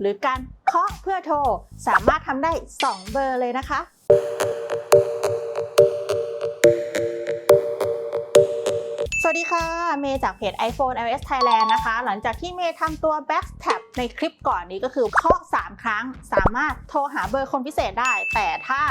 หรือการเคาะเพื่อโทร สามารถทำได้ 2 เบอร์เลยนะคะสวัสดีค่ะ เมย์จากเพจ iPhone iOS Thailand นะคะ หลังจากที่เมย์ทำตัว Back Tap ในคลิปก่อนนี้ก็คือเคาะ3 ครั้ง สามารถโทรหาเบอร์คนพิเศษได้ แต่ถ้า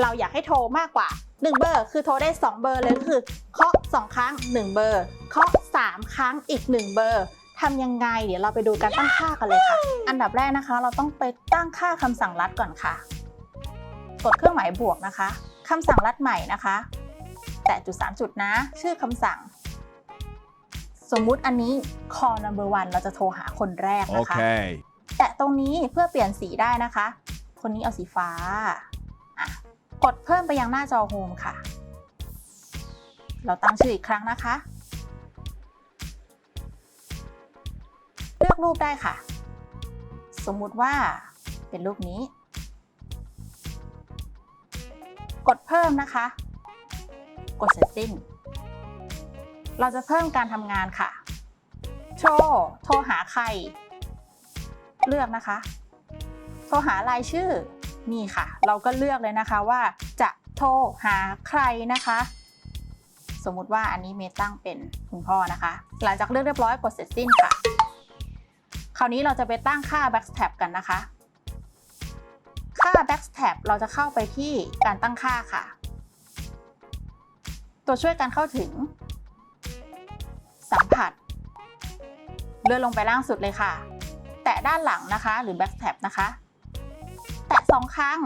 เราอยากให้โทรมากกว่า 1 เบอร์ คือโทรได้ 2 เบอร์เลยก็คือเคาะ2 ครั้ง 1 เบอร์เคาะ3 ครั้งอีก 1 เบอร์ ทำยังไง เดี๋ยวเราไปดูการตั้งค่ากันเลยค่ะ อันดับแรกนะคะ เราต้องไปตั้งค่าคำสั่งลัดก่อนค่ะ กดเครื่องหมายบวกนะคะคำสั่งลัดใหม่นะคะ แต่จุด3จุดนะ ชื่อคำสั่ง สมมุติอันนี้ call number one เราจะโทรหาคนแรกนะคะ Okay. แตะตรงนี้เพื่อเปลี่ยนสีได้นะคะ คนนี้เอาสีฟ้าอะกดเพิ่มไปยังหน้าจอโฮมค่ะ เราตั้งชื่ออีกครั้งนะคะ อกรูปได้ค่ะ สมมุติว่าเป็นรูปนี้ กดเพิ่มนะคะ กดเสร็จสิ้นเราจะเพิ่มการทำงานค่ะ โชว์โทรหาใคร เลือกนะคะ โทรหารายชื่อ นี่ค่ะ เราก็เลือกเลยนะคะว่าจะโทรหาใครนะคะ สมมุติว่าอันนี้เมย์ตั้งเป็นคุณพ่อนะคะ หลังจากเลือกเรียบร้อยกดเสร็จสิ้นค่ะ คราวนี้เราจะไปตั้งค่า backstab กันนะคะ ค่า backstab เราจะเข้าไปที่การตั้งค่าค่ะ ตัวช่วยการเข้าถึง สัมผัส เลื่อนลงไปล่างสุดเลยค่ะ แตะด้านหลังนะคะ หรือ Backstab นะคะ แตะสองครั้ง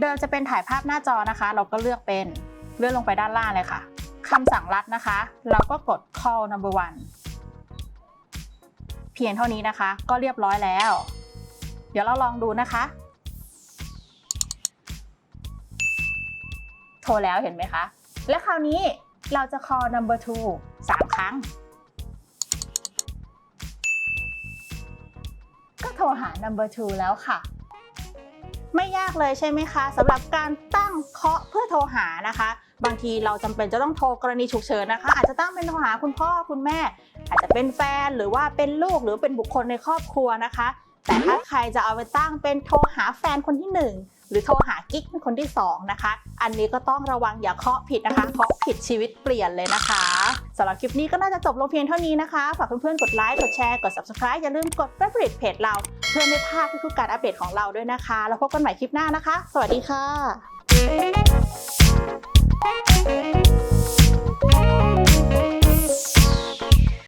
เดิมจะเป็นถ่ายภาพหน้าจอนะคะ เราก็เลือกเป็นเลื่อนลงไปด้านล่างเลยค่ะคำสั่งลัดนะคะ เราก็กด call number one เพียงเท่านี้นะคะ ก็เรียบร้อยแล้ว เดี๋ยวเราลองดูนะคะ โทรแล้วเห็นไหมคะ และคราวนี้เราจะ call number two สามครั้ง ก็โทรหา number two แล้วค่ะ ไม่ยากเลยใช่ไหมคะสำหรับการตั้งเคาะเพื่อโทรหานะคะ บางทีเราจำเป็นจะต้องโทรกรณีฉุกเฉินนะคะ อาจจะตั้งเป็นโทรหาคุณพ่อคุณแม่ อาจจะเป็นแฟนหรือว่าเป็นลูกหรือเป็นบุคคลในครอบครัวนะคะ แต่ถ้าใครจะเอาไปตั้งเป็นโทรหาแฟนคนที่หนึ่งหรือโทรหากิ๊กเป็นคนที่สองนะคะ อันนี้ก็ต้องระวังอย่าเคาะผิดนะคะเคาะผิดชีวิตเปลี่ยนเลยนะคะสำหรับคลิปนี้ก็น่าจะจบลงเพียงเท่านี้นะคะฝากเพื่อนๆกดไลค์กดแชร์กด subscribe อย่าลืมกด favorite เพจเราเพื่อไม่พลาดทุกๆการอัปเดตของเราด้วยนะคะ แล้วพบกันใหม่คลิปหน้านะคะ สวัสดีค่ะ